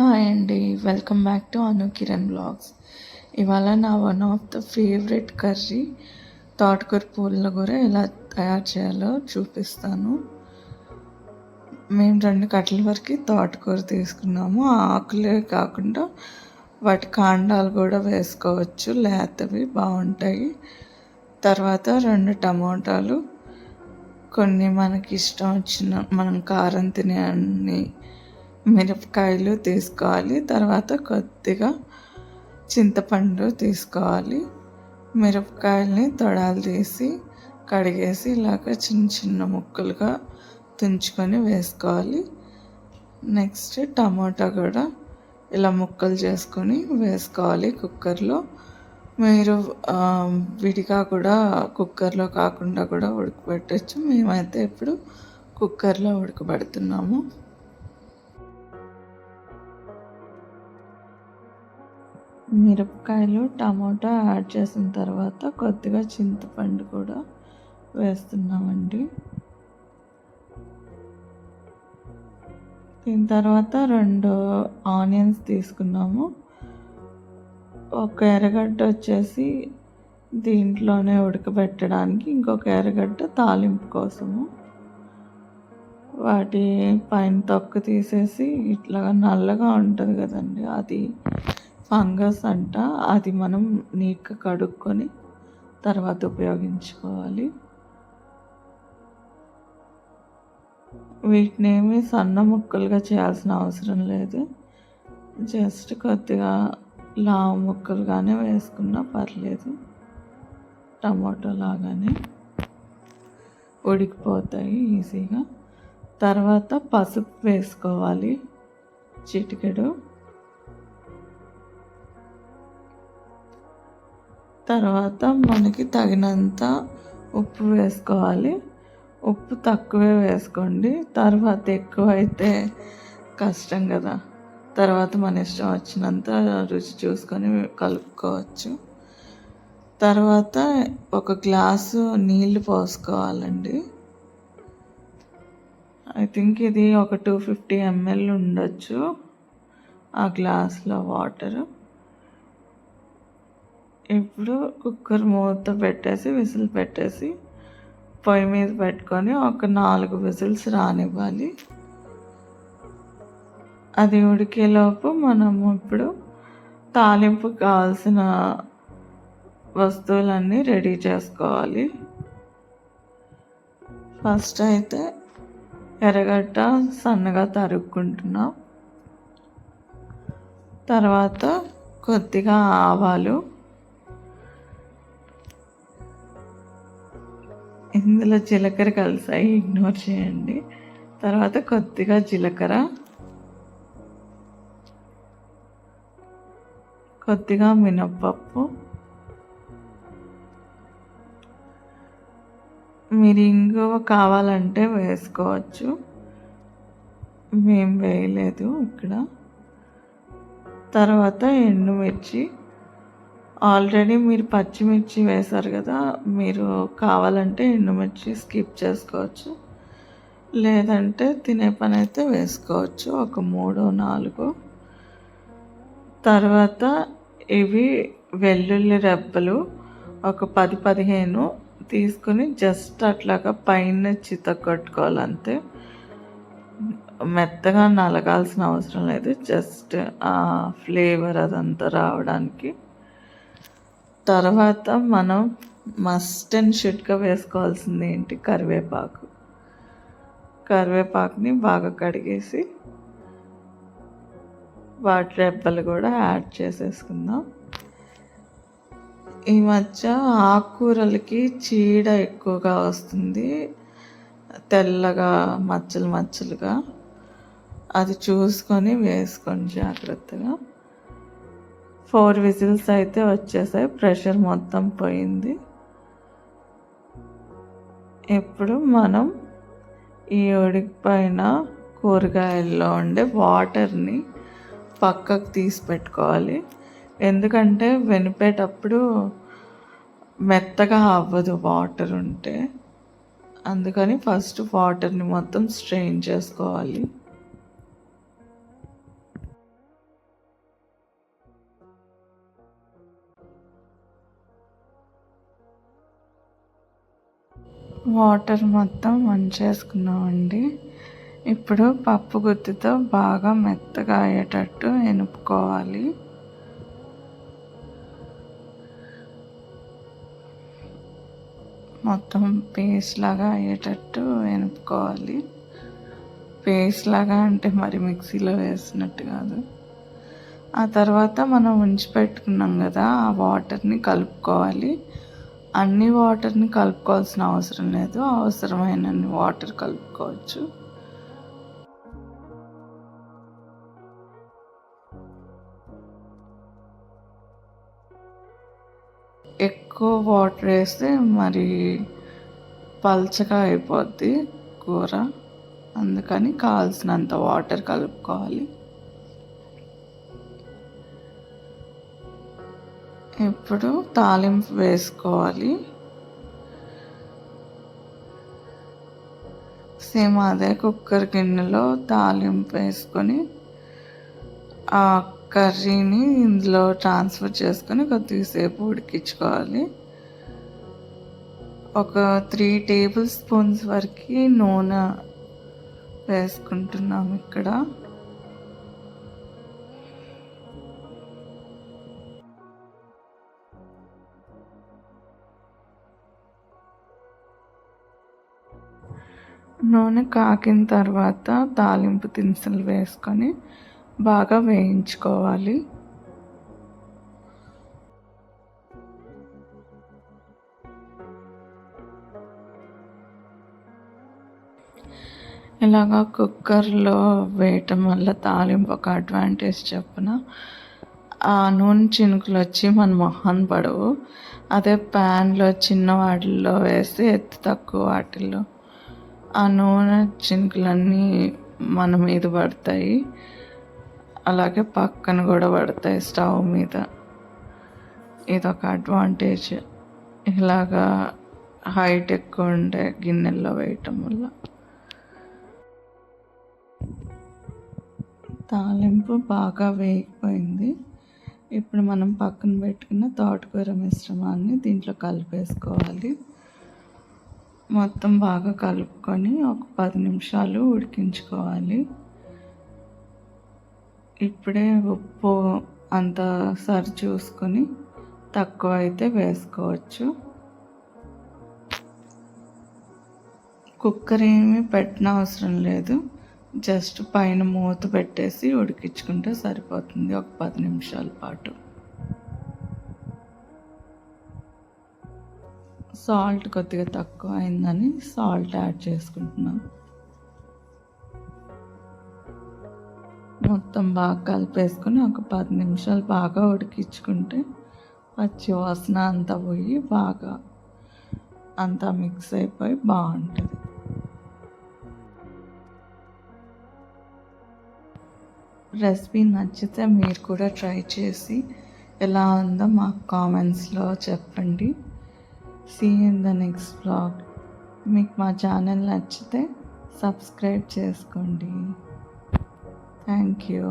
Hi అండి. Welcome back to Anu Kiran blogs. ఇవాళ నా one of the favourite curry తోటకూర పూల కూర ఎలా తయారు చేయాలో చూపిస్తాను. మేము రెండు కట్టల వరకు తోటకూర తీసుకున్నాము. ఆకులే కాకుండా వాటి కాండాలు కూడా వేసుకోవచ్చు. లేతవి బాగుంటాయి. తర్వాత రెండు టమోటాలు. కొన్ని మనకి ఇష్టం వచ్చిన మనం కారం తినే అన్ని మిరపకాయలు తీసుకోవాలి. తర్వాత కొద్దిగా చింతపండు తీసుకోవాలి. మిరపకాయల్ని తొడాలు తీసి కడిగేసి ఇలాగ చిన్న చిన్న ముక్కలుగా తుంచుకొని వేసుకోవాలి. నెక్స్ట్ టమాటా కూడా ఇలా ముక్కలు చేసుకొని వేసుకోవాలి కుక్కర్లో. మీరు విడిగా కూడా కుక్కర్లో కాకుండా కూడా ఉడకబెట్టచ్చు. మేమైతే ఇప్పుడు కుక్కర్లో ఉడకబెడుతున్నాము. మిరపకాయలు టమాటా యాడ్ చేసిన తర్వాత కొద్దిగా చింతపండు కూడా వేస్తున్నామండి. దీని తర్వాత రెండు ఆనియన్స్ తీసుకున్నాము. ఒక ఎర్రగడ్డ వచ్చేసి దీంట్లోనే ఉడకబెట్టడానికి ఇంకొక ఎర్రగడ్డ తాలింపు కోసము. వాటి పైన తొక్క తీసేసి ఇట్లా నల్లగా ఉంటుంది కదండి అది ఫంగస్ అంట. అది మనం నీట్గా కడుక్కొని తర్వాత ఉపయోగించుకోవాలి. వీటిని ఏమి సన్న ముక్కలుగా చేయాల్సిన అవసరం లేదు. జస్ట్ కొద్దిగా లావు ముక్కలుగానే వేసుకున్నా పర్లేదు. టమాటో లాగానే ఉడికిపోతాయి ఈజీగా. తర్వాత పసుపు వేసుకోవాలి. చిటికెడు. తర్వాత మనకి తగినంత ఉప్పు వేసుకోవాలి. ఉప్పు తక్కువే వేసుకోండి. తర్వాత ఎక్కువ అయితే కష్టం కదా. తర్వాత మన ఇష్టం వచ్చినంత రుచి చూసుకొని కలుపుకోవచ్చు. తర్వాత ఒక గ్లాసు నీళ్ళు పోసుకోవాలండి. ఐ థింక్ ఇది ఒక టూ ఫిఫ్టీ ఎంఎల్ ఉండొచ్చు. ఆ గ్లాస్లో వాటర్. ఇప్పుడు కుక్కర్ మూత పెట్టేసి విసిల్ పెట్టేసి పొయ్యి మీద పెట్టుకొని ఒక నాలుగు విజిల్స్ రానివ్వాలి. అది ఉడికేలోపు మనము ఇప్పుడు తాలింపు కావాల్సిన వస్తువులన్నీ రెడీ చేసుకోవాలి. ఫస్ట్ అయితే ఎర్రగడ్డ సన్నగా తరుక్కుంటున్నాం. తర్వాత కొద్దిగా ఆవాలు ఇందులో జీలకర్ర కలిసాయి ఇగ్నోర్ చేయండి. తర్వాత కొద్దిగా జీలకర్ర. కొద్దిగా మినప్పప్పు. మీరు ఇంగువ కావాలంటే వేసుకోవచ్చు. మేము వేయలేదు ఇక్కడ. తర్వాత ఎండుమిర్చి. ఆల్రెడీ మీరు పచ్చిమిర్చి వేశారు కదా మీరు కావాలంటే ఎండుమిర్చి స్కిప్ చేసుకోవచ్చు. లేదంటే తినే పని అయితే వేసుకోవచ్చు. ఒక మూడు నాలుగు. తర్వాత ఇవి వెల్లుల్లి రెబ్బలు ఒక పది పదిహేను తీసుకుని జస్ట్ అట్లాగా పైన చిత కొట్టుకోవాలంతే. మెత్తగా నలగాల్సిన అవసరం లేదు. జస్ట్ ఆ ఫ్లేవర్ అదంతా రావడానికి. తర్వాత మనం మస్ట్ అండ్ షుడ్గా వేసుకోవాల్సింది ఏంటి? కరివేపాకు. కరివేపాకుని బాగా కడిగేసి వాటి రెబ్బలు కూడా యాడ్ చేసేసుకుందాం. ఈ మధ్య ఆకుకూరలకి చీడ ఎక్కువగా వస్తుంది. తెల్లగా మచ్చలు మచ్చలుగా. అది చూసుకొని వేసుకోండి జాగ్రత్తగా. ఫోర్ విజిల్స్ అయితే వచ్చేసాయి. ప్రెషర్ మొత్తం పోయింది. ఇప్పుడు మనం ఈ ఉడికిపోయిన కూరగాయల్లో ఉండే వాటర్ని పక్కకు తీసి పెట్టుకోవాలి. ఎందుకంటే వెనిపేటప్పుడు మెత్తగా అవ్వదు వాటర్ ఉంటే. అందుకని ఫస్ట్ వాటర్ని మొత్తం స్ట్రెయిన్ చేసుకోవాలి. వాటర్ మొత్తం వంచేసుకున్నామండి. ఇప్పుడు పప్పు గుత్తితో బాగా మెత్తగా అయ్యేటట్టు ఎనుపుకోవాలి. మొత్తం పేస్ట్ లాగా అయ్యేటట్టు ఎనుపుకోవాలి. పేస్ట్ లాగా అంటే మరి మిక్సీలో వేసినట్టు కాదు. ఆ తర్వాత మనం ఉంచి పెట్టుకున్నాం కదా ఆ వాటర్ని కలుపుకోవాలి. అన్ని వాటర్ని కలుపుకోవాల్సిన అవసరం లేదు. అవసరమైన వాటర్ కలుపుకోవచ్చు. ఎక్కువ వాటర్ వేస్తే మరి పల్చగా అయిపోద్ది కూర. అందుకని కావాల్సినంత వాటర్ కలుపుకోవాలి. ఇప్పుడు తాలింపు వేసుకోవాలి. సేమ్ అదే కుక్కర్ గిన్నెలో తాలింపు వేసుకొని ఆ కర్రీని ఇందులో ట్రాన్స్ఫర్ చేసుకొని కొద్దిసేపు ఉడికించుకోవాలి. ఒక త్రీ టేబుల్ స్పూన్స్ వరకు నూనె వేసుకుంటున్నాం ఇక్కడ. నూనె కాకిన తర్వాత తాలింపు దినుసులు వేసుకొని బాగా వేయించుకోవాలి. ఇలాగా కుక్కర్లో వేయటం వల్ల తాలింపు ఒక అడ్వాంటేజ్ చెప్పిన ఆ నూనె చినుకులు వచ్చి మన మొహం పడవు. అదే ప్యాన్లో చిన్న వాటిల్లో వేస్తే ఎత్తు తక్కువ వాటిల్లో. ఆ నూనె చినుకులన్నీ మన మీద పడతాయి. అలాగే పక్కన కూడా పడతాయి స్టవ్ మీద. ఇదొక అడ్వాంటేజ్. ఇలాగా హైట్ ఎక్కువ ఉండే గిన్నెల్లో వేయటం వల్ల. తాలింపు బాగా వేగిపోయింది. ఇప్పుడు మనం పక్కన పెట్టుకున్న తోటకూర మిశ్రమాన్ని దీంట్లో కలిపేసుకోవాలి. మొత్తం బాగా కలుపుకొని ఒక పది నిమిషాలు ఉడికించుకోవాలి. ఇప్పుడే ఉప్పు అంత సరి చూసుకొని తక్కువ అయితే వేసుకోవచ్చు. కుక్కర్ ఏమీ పెట్టిన అవసరం లేదు. జస్ట్ పైన మూత పెట్టేసి ఉడికించుకుంటే సరిపోతుంది. ఒక పది నిమిషాల పాటు. సాల్ట్ కొద్దిగా తక్కువ అయిందని సాల్ట్ యాడ్ చేసుకుంటున్నాం. మొత్తం బాగా కలిపేసుకుని ఒక పది నిమిషాలు బాగా ఉడికించుకుంటే పచ్చి వాసన అంతా పోయి బాగా అంతా మిక్స్ అయిపోయి బాగుంటుంది. రెసిపీ నచ్చితే మీరు కూడా ట్రై చేసి ఎలా ఉందో మాకు కామెంట్స్లో చెప్పండి. See in the next blog. మీకు మా ఛానల్ నచ్చితే సబ్స్క్రైబ్ చేసుకోండి. Thank you.